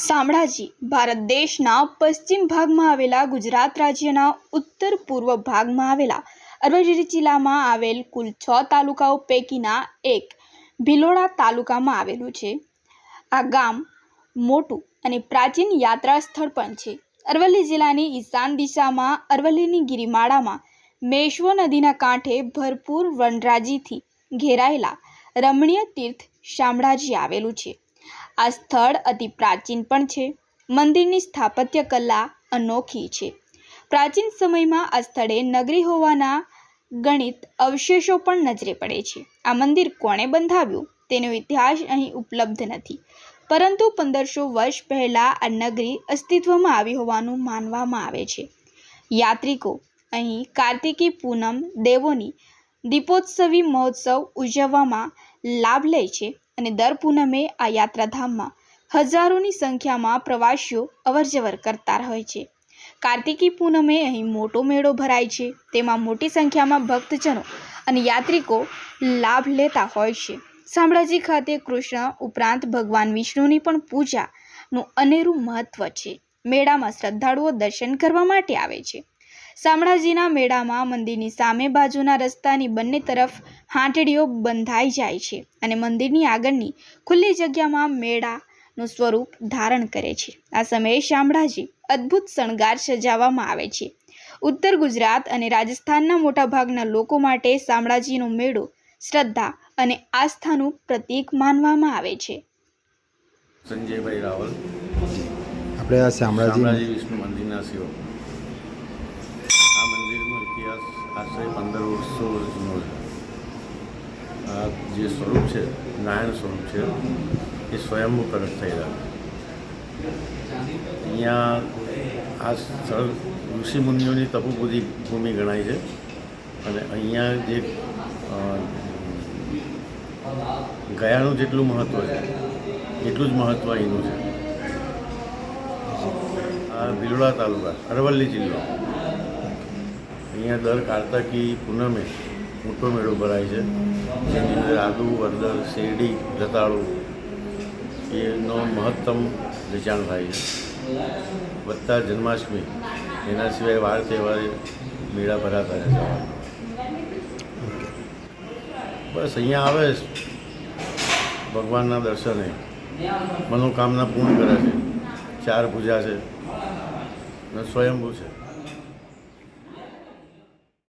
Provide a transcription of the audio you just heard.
શામળાજી ભારત દેશના પશ્ચિમ ભાગમાં આવેલા ગુજરાત રાજ્યના ઉત્તર પૂર્વ ભાગમાં આવેલા અરવલ્લી જિલ્લામાં આવેલ કુલ છ તાલુકાઓ પૈકીના એક ભિલોડા તાલુકામાં આવેલું છે. આ ગામ મોટું અને પ્રાચીન યાત્રા સ્થળ પણ છે. અરવલ્લી જિલ્લાની ઈશાન દિશામાં અરવલ્લીની ગિરિમાળામાં મેશ્વો નદીના કાંઠે ભરપૂર વનરાજીથી ઘેરાયેલા રમણીય તીર્થ શામળાજી આવેલું છે. આ સ્થળ અતિ પ્રાચીન પણ છે. મંદિરની સ્થાપત્ય કલા અનોખી છે. પ્રાચીન સમયમાં આ સ્થળે નગરી હોવાના ગણિત અવશેષો પણ નજરે પડે છે. આ મંદિર કોણે બંધાવ્યું? તેનો ઇતિહાસ અહીં ઉપલબ્ધ નથી. પરંતુ પંદરસો વર્ષ પહેલાં આ નગરી અસ્તિત્વમાં આવી હોવાનું માનવામાં આવે છે. યાત્રિકો, અહીં કાર્તિકી પૂનમ દેવોની દીપોત્સવી મહોત્સવ ઉજવવામાં લાભ લે છે. અને દર પૂનમે આ યાત્રાધામમાં હજારોની સંખ્યામાં પ્રવાસીઓ અવરજવર કરતા હોય છે. કાર્તિકી પૂનમે અહીં મોટો મેળો ભરાય છે. તેમાં મોટી સંખ્યામાં ભક્તજનો અને યાત્રિકો લાભ લેતા હોય છે. શામળાજી ખાતે કૃષ્ણ ઉપરાંત ભગવાન વિષ્ણુની પણ પૂજાનું અનેરું મહત્ત્વ છે. મેળામાં શ્રદ્ધાળુઓ દર્શન કરવા માટે આવે છે. શામળાજીના મેળામાં મંદિરની સામે બાજુના રસ્તાની બંને તરફ હાંટડીઓ બંધાઈ જાય છે અને મંદિરની આગળની ખુલ્લી જગ્યામાં મેળાનું સ્વરૂપ ધારણ કરે છે. આ સમયે શામળાજી અદ્ભુત શણગાર સજાવવામાં આવે છે. ઉત્તર ગુજરાત અને રાજસ્થાનના મોટાભાગના લોકો માટે શામળાજીનો મેળો શ્રદ્ધા અને આસ્થાનું પ્રતીક માનવામાં આવે છે. સંજયભાઈ રાવલ. આપણે આ શામળાજી વિષ્ણુ મંદિરના મંદિરનો ઇતિહાસ આશરે પંદર વર્ષો જૂનો છે. આ જે સ્વરૂપ છે, નારાયણ સ્વરૂપ છે, એ સ્વયંભૂ પ્રગટ થયેલા અહીંયા આ સ્થળ ઋષિમુનિઓની મુનિઓની ભૂમિ ગણાય છે અને અહીંયા જે ગયાનું જેટલું મહત્ત્વ છે, એટલું જ મહત્ત્વ અહીંનું છે. આ ભીલોડા તાલુકા, અરવલ્લી જિલ્લો. અહીંયા દર કાર્તકી પૂનમે મોટો મેળો ભરાય છે. જેની અંદર આદુ, હળદર, શેરડી, રતાળુ એનો મહત્તમ વેચાણ થાય છે. વધતા જન્માષ્ટમી, એના સિવાય વાર તહેવારે મેળા ભરાતા રહે છે. બસ અહીંયા આવે ભગવાનના દર્શને મનોકામના પૂર્ણ કરે છે. ચાર પૂજા છે. અને સ્વયંભૂ છે.